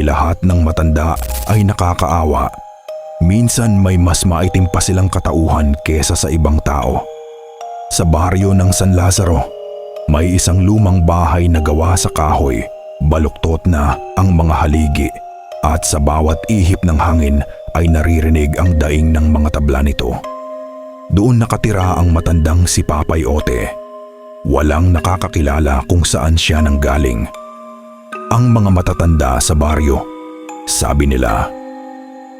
Hindi lahat ng matanda ay nakakaawa. Minsan may mas maitim pa silang katauhan kesa sa ibang tao. Sa baryo ng San Lazaro, may isang lumang bahay na gawa sa kahoy. Baluktot na ang mga haligi at sa bawat ihip ng hangin ay naririnig ang daing ng mga tabla nito. Doon nakatira ang matandang si Papay Ote. Walang nakakakilala kung saan siya nanggaling. Ang mga matatanda sa baryo, sabi nila,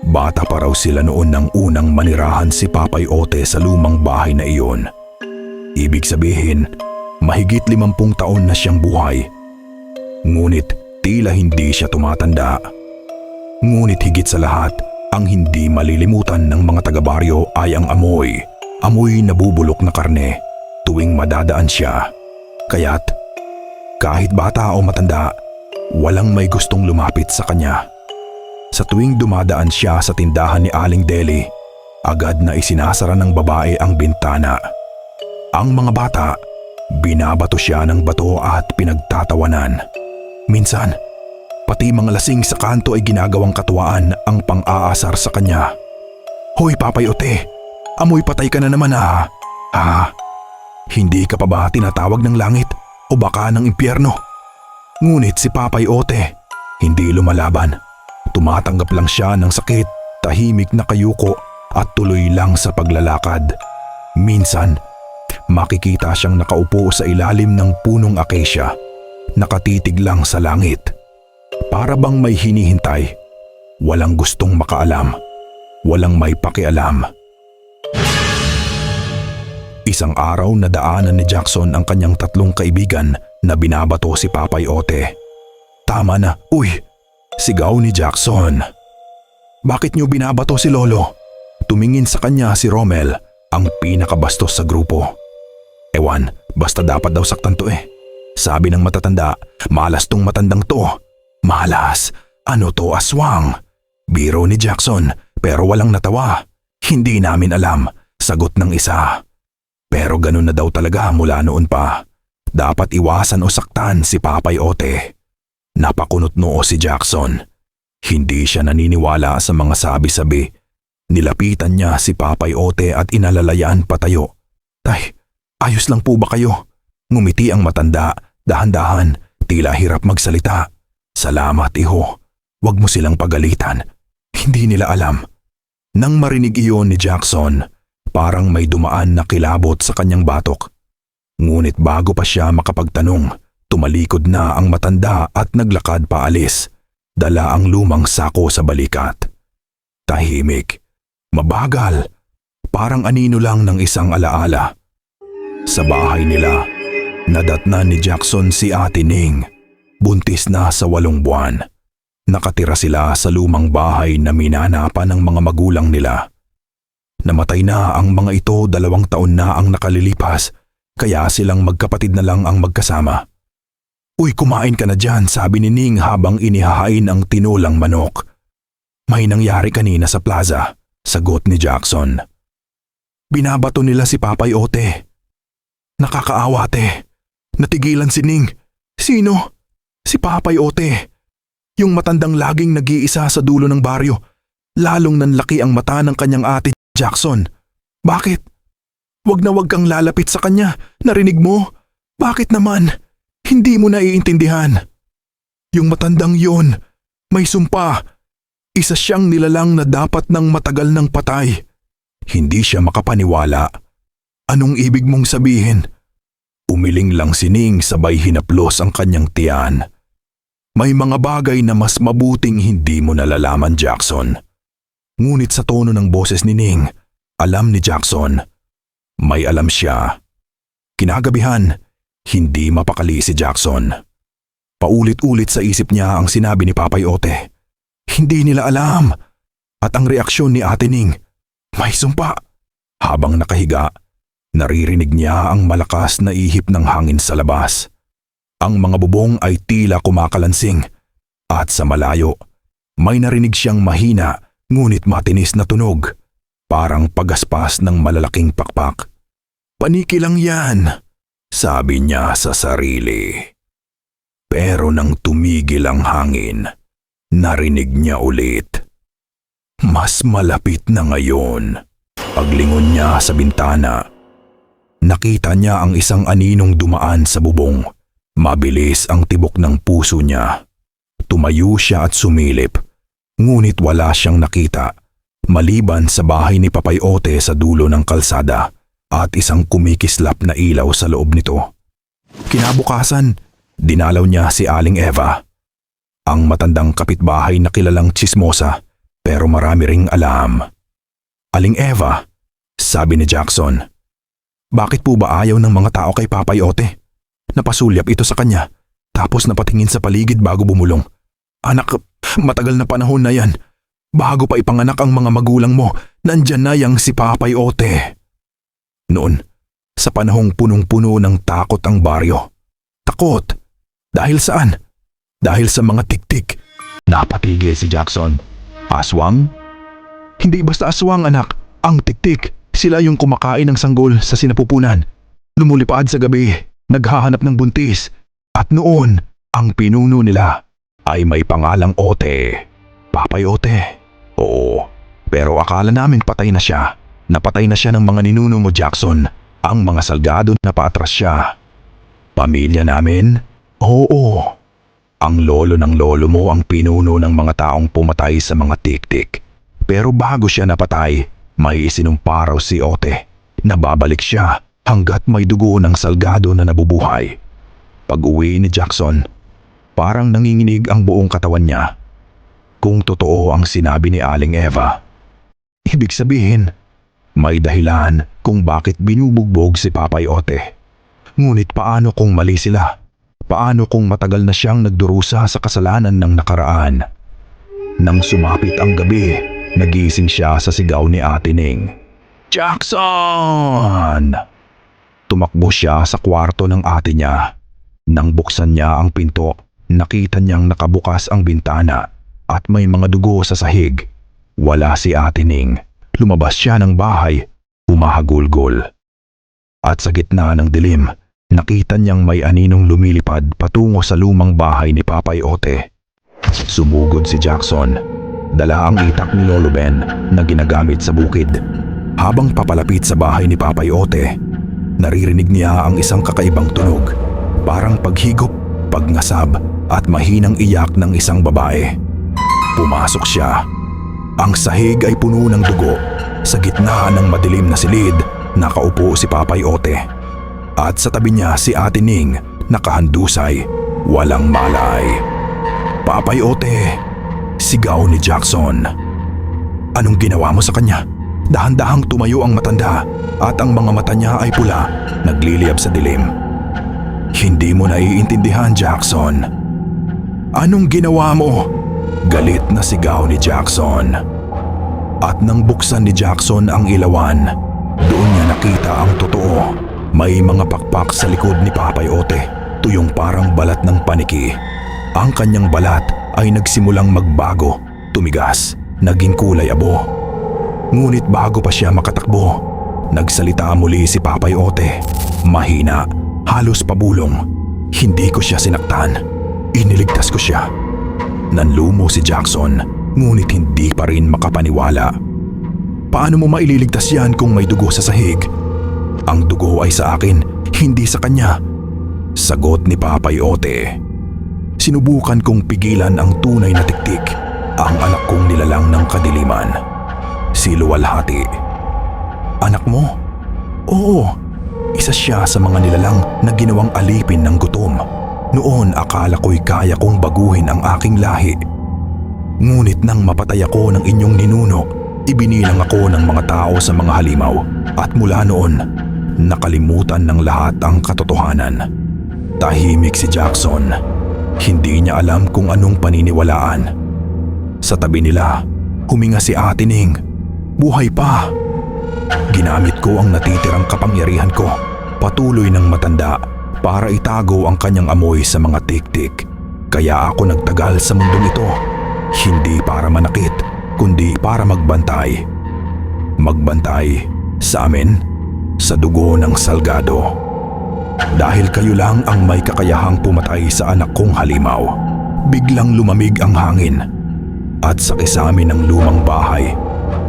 bata pa raw sila noon nang unang manirahan si Papay Ote sa lumang bahay na iyon. Ibig sabihin, mahigit limampung taon na siyang buhay. Ngunit tila hindi siya tumatanda. Ngunit higit sa lahat, ang hindi malilimutan ng mga taga-baryo ay ang amoy. Amoy na bubulok na karne tuwing madadaan siya. Kaya't kahit bata o matanda, walang may gustong lumapit sa kanya. Sa tuwing dumadaan siya sa tindahan ni Aling Deli, agad na isinasara ng babae ang bintana. Ang mga bata, binabato siya ng bato at pinagtatawanan. Minsan, pati mga lasing sa kanto ay ginagawang katuwaan ang pang-aasar sa kanya. Hoy Papay Ote, amoy patay ka na naman ha. Ha? Hindi ka pa ba tinatawag ng langit o baka ng impyerno? Ngunit si Papay Ote, hindi lumalaban. Tumatanggap lang siya ng sakit, tahimik na kayuko at tuloy lang sa paglalakad. Minsan, makikita siyang nakaupo sa ilalim ng punong akesya, nakatitig lang sa langit. Para bang may hinihintay, walang gustong makaalam, walang may pakialam. Isang araw na daanan ni Jackson ang kanyang tatlong kaibigan na binabato si Papay Ote. Tama na, uy! Sigaw ni Jackson. Bakit niyo binabato si Lolo? Tumingin sa kanya si Rommel, ang pinakabastos sa grupo. Ewan, basta dapat daw saktan to eh. Sabi ng matatanda, malas tong matandang to. Malas? Ano to aswang? Biro ni Jackson, pero walang natawa. Hindi namin alam, sagot ng isa. Pero ganun na daw talaga mula noon pa. Dapat iwasan o saktan si Papay Ote. Napakunot noo si Jackson. Hindi siya naniniwala sa mga sabi-sabi. Nilapitan niya si Papay Ote at inalalayaan patayo. Tay, ayos lang po ba kayo? Ngumiti ang matanda, dahan-dahan, tila hirap magsalita. Salamat iho, wag mo silang pagalitan. Hindi nila alam. Nang marinig iyon ni Jackson, parang may dumaan na kilabot sa kanyang batok. Ngunit bago pa siya makapagtanong, tumalikod na ang matanda at naglakad paalis. Dala ang lumang sako sa balikat. Tahimik, mabagal, parang anino lang ng isang alaala. Sa bahay nila, nadatnan ni Jackson si Ate Ning. Buntis na sa walong buwan. Nakatira sila sa lumang bahay na minanapan ng mga magulang nila. Namatay na ang mga ito dalawang taon na ang nakalilipas kaya silang magkapatid na lang ang magkasama. Uy kumain ka na dyan sabi ni Ning habang inihahain ang tinulang manok. May nangyari kanina sa plaza, sagot ni Jackson. Binabato nila si Papay Ote. Nakakaawa te. Natigilan si Ning. Sino? Si Papay Ote. Yung matandang laging nag-iisa sa dulo ng baryo. Lalong nanlaki ang mata ng kanyang ate Jackson. Bakit? Wag na wag kang lalapit sa kanya. Narinig mo? Bakit naman? Hindi mo naiintindihan. Yung matandang yon, may sumpa. Isa siyang nilalang na dapat ng matagal ng patay. Hindi siya makapaniwala. Anong ibig mong sabihin? Umiling lang si Ning sabay hinaplos ang kanyang tiyan. May mga bagay na mas mabuting hindi mo nalalaman, Jackson. Ngunit sa tono ng boses ni Ning, alam ni Jackson. May alam siya. Kinagabihan, hindi mapakali si Jackson. Paulit-ulit sa isip niya ang sinabi ni Papay Ote. Hindi nila alam. At ang reaksyon ni Ate Ning, may sumpa. Habang nakahiga, naririnig niya ang malakas na ihip ng hangin sa labas. Ang mga bubong ay tila kumakalansing at sa malayo, may narinig siyang mahina ngunit matinis na tunog, parang pagaspas ng malalaking pakpak. Paniki lang yan, sabi niya sa sarili. Pero nang tumigil ang hangin, Narinig niya ulit. Mas malapit na ngayon. Paglingon niya sa bintana, nakita niya ang isang aninong dumaan sa bubong. Mabilis ang tibok ng puso niya. Tumayo siya at sumilip, ngunit wala siyang nakita maliban sa bahay ni Papay Ote sa dulo ng kalsada at isang kumikislap na ilaw sa loob nito. Kinabukasan, dinalaw niya si Aling Eva. Ang matandang kapitbahay na kilalang chismosa pero marami ring alam. Aling Eva, sabi ni Jackson, bakit po ba ayaw ng mga tao kay Papay Ote? Napasulyap ito sa kanya tapos napatingin sa paligid bago bumulong. Anak, matagal na panahon na yan. Bago pa ipanganak ang mga magulang mo, nandyan na yang si Papay Ote. Noon, sa panahong punong-puno ng takot ang baryo. Takot? Dahil saan? Dahil sa mga tiktik. Napatigil si Jackson. Aswang? Hindi basta aswang anak, ang tiktik. Sila yung kumakain ng sanggol sa sinapupunan. Lumulipad sa gabi, naghahanap ng buntis. At noon, ang pinuno nila ay may pangalang Ote. Papay Ote. Oo, pero akala namin patay na siya. Napatay na siya ng mga ninuno mo Jackson. Ang mga salgado na paatras siya. Pamilya namin? Oo. Ang lolo ng lolo mo ang pinuno ng mga taong pumatay sa mga tiktik. Pero bago siya napatay, may isinumpa si Ote. Nababalik siya hanggat may dugo ng salgado na nabubuhay. Pag uwi ni Jackson, parang nanginginig ang buong katawan niya. Kung totoo ang sinabi ni Aling Eva. Ibig sabihin, may dahilan kung bakit binubugbog si Papay Ote. Ngunit paano kung mali sila? Paano kung matagal na siyang nagdurusa sa kasalanan ng nakaraan? Nang sumapit ang gabi, nagising siya sa sigaw ni Ate Ning. Jackson! Tumakbo siya sa kwarto ng ate niya. Nang buksan niya ang pinto, nakita niyang nakabukas ang bintana at may mga dugo sa sahig. Wala si Ate Ning. Lumabas siya ng bahay, humahagulgol. At sa gitna ng dilim, nakita niyang may aninong lumilipad patungo sa lumang bahay ni Papay Ote. Sumugod si Jackson. Dala ang itak ni Lolo Ben na ginagamit sa bukid. Habang papalapit sa bahay ni Papay Ote, naririnig niya ang isang kakaibang tunog. Parang paghigop, pagngasab at mahinang iyak ng isang babae. Pumasok siya. Ang sahig ay puno ng dugo. Sa gitna ng madilim na silid, nakaupo si Papay Ote. At sa tabi niya si Ate Ning, nakahandusay, walang malay. Papay Ote, sigaw ni Jackson. Anong ginawa mo sa kanya? Dahan-dahang tumayo ang matanda at ang mga mata niya ay pula, nagliliyab sa dilim. Hindi mo naiintindihan, Jackson. Anong ginawa mo? Galit na sigaw ni Jackson. At nang buksan ni Jackson ang ilawan, doon niya nakita ang totoo. May mga pakpak sa likod ni Papay Ote, tuyong parang balat ng paniki. Ang kanyang balat ay nagsimulang magbago, tumigas, naging kulay abo. Ngunit bago pa siya makatakbo, nagsalita muli si Papay Ote. Mahina, halos pabulong. Hindi ko siya sinaktan. Iniligtas ko siya. Nanlumo si Jackson, ngunit hindi pa rin makapaniwala. Paano mo maililigtas yan kung may dugo sa sahig? Ang dugo ay sa akin, hindi sa kanya. Sagot ni Papay Ote. Sinubukan kong pigilan ang tunay na tiktik, ang anak kong nilalang ng kadiliman. Si Luwalhati. Anak mo? Oo, isa siya sa mga nilalang na ginawang alipin ng gutom. Noon akala ko'y kaya kong baguhin ang aking lahi. Ngunit nang mapatay ako ng inyong ninuno, ibinilang ako ng mga tao sa mga halimaw at mula noon, nakalimutan ng lahat ang katotohanan. Tahimik si Jackson. Hindi niya alam kung anong paniniwalaan. Sa tabi nila, huminga si Ate Ning. Buhay pa. Ginamit ko ang natitirang kapangyarihan ko, patuloy ng matanda, para itago ang kanyang amoy sa mga tiktik. Kaya ako nagtagal sa mundong ito, hindi para manakit, kundi para magbantay. Magbantay sa amin, sa dugo ng salgado. Dahil kayo lang ang may kakayahang pumatay sa anak kong halimaw. Biglang lumamig ang hangin at sa kisame ng lumang bahay,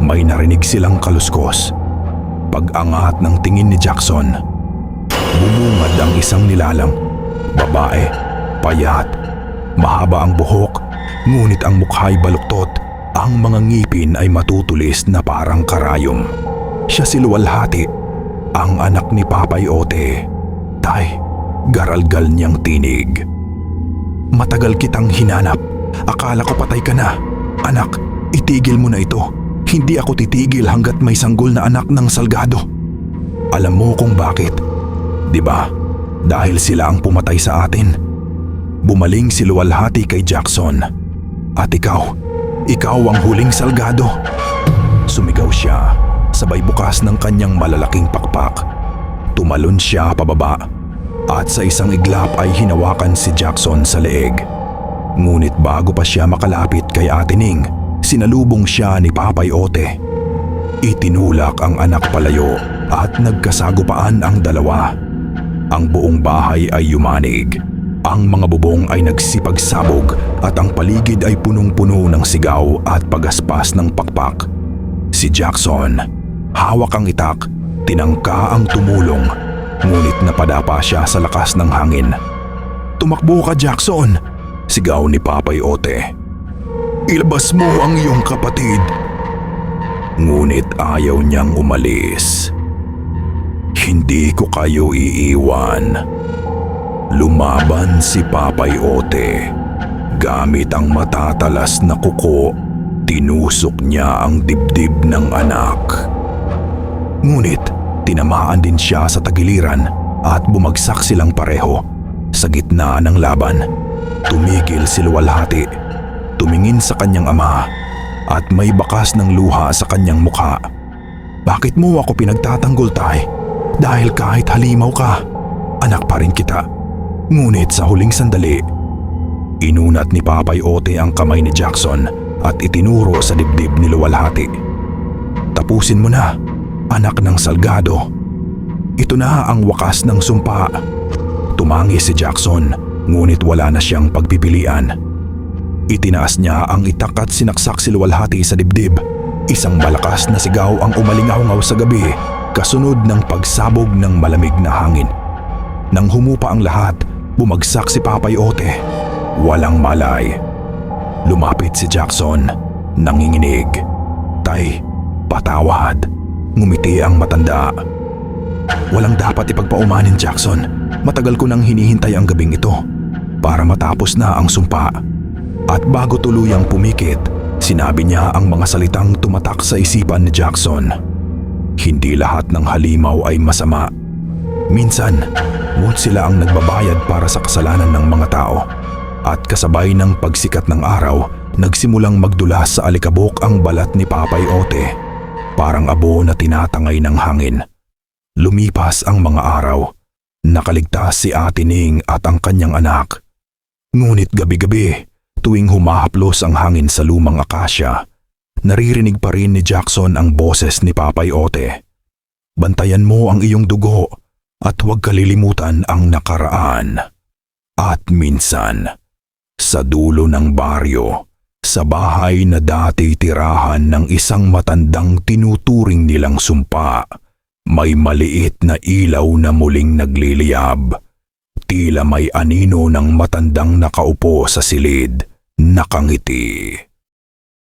may narinig silang kaluskos. Pag-angat ng tingin ni Jackson, bumungad ang isang nilalang. Babae, payat, mahaba ang buhok, ngunit ang mukha'y baluktot. Ang mga ngipin ay matutulis na parang karayom. Siya si Luwalhati, ang anak ni Papay Ote. Tay, garalgal niyang tinig. Matagal kitang hinanap. Akala ko patay ka na. Anak, itigil mo na ito. Hindi ako titigil hanggat may sanggol na anak ng Salgado. Alam mo kung bakit. 'Di ba? Dahil sila ang pumatay sa atin. Bumaling si Luwalhati kay Jackson. At ikaw, ikaw ang huling Salgado. Sumigaw siya, sabay bukas ng kanyang malalaking pakpak. Tumalon siya pababa at sa isang iglap ay hinawakan si Jackson sa leeg. Ngunit bago pa siya makalapit kay Ate Ning, sinalubong siya ni Papay Ote. Itinulak ang anak palayo at nagkasagupaan ang dalawa. Ang buong bahay ay yumanig. Ang mga bubong ay nagsipagsabog at ang paligid ay punong-puno ng sigaw at pagaspas ng pakpak. Si Jackson, hawak ang itak, tinangka ang tumulong, ngunit napadapa siya sa lakas ng hangin. Tumakbo ka Jackson! Sigaw ni Papay Ote. Ilabas mo ang iyong kapatid. Ngunit ayaw niyang umalis. Hindi ko kayo iiwan. Lumaban si Papay Ote. Gamit ang matatalas na kuko, tinusok niya ang dibdib ng anak. Ngunit tinamaan din siya sa tagiliran at bumagsak silang pareho sa gitna ng laban. Tumigil si Luwalhati. Tumingin sa kanyang ama at may bakas ng luha sa kanyang mukha. Bakit mo ako pinagtatanggol tay? Dahil kahit halimaw ka, anak pa rin kita. Ngunit sa huling sandali, inunat ni Papay Ote ang kamay ni Jackson at itinuro sa dibdib ni Luwalhati. Tapusin mo na, anak ng Salgado. Ito na ang wakas ng sumpa. Tumangi si Jackson, ngunit wala na siyang pagpipilian. Itinaas niya ang itak at sinaksak si Luwalhati sa dibdib. Isang malakas na sigaw ang umalingaw sa gabi, kasunod ng pagsabog ng malamig na hangin. Nang humupa ang lahat, bumagsak si Papay Ote. Walang malay. Lumapit si Jackson, nanginginig. Tay, patawad. Ngumiti ang matanda. Walang dapat ipagpaumanin Jackson. Matagal ko nang hinihintay ang gabing ito para matapos na ang sumpa. At bago tuluyang pumikit, sinabi niya ang mga salitang tumatak sa isipan ni Jackson. Hindi lahat ng halimaw ay masama. Minsan, ngunit sila ang nagbabayad para sa kasalanan ng mga tao. At kasabay ng pagsikat ng araw, nagsimulang magdulas sa alikabok ang balat ni Papay Ote. Parang abo na tinatangay ng hangin. Lumipas ang mga araw. Nakaligtas si Ate Ning at ang kanyang anak. Ngunit gabi-gabi, tuwing humahaplos ang hangin sa lumang akasya, naririnig pa rin ni Jackson ang boses ni Papay Ote. Bantayan mo ang iyong dugo at huwag kalilimutan ang nakaraan. At minsan, sa dulo ng baryo, sa bahay na dati tirahan ng isang matandang tinuturing nilang sumpa, may maliit na ilaw na muling nagliliyab. Tila may anino ng matandang nakaupo sa silid, nakangiti.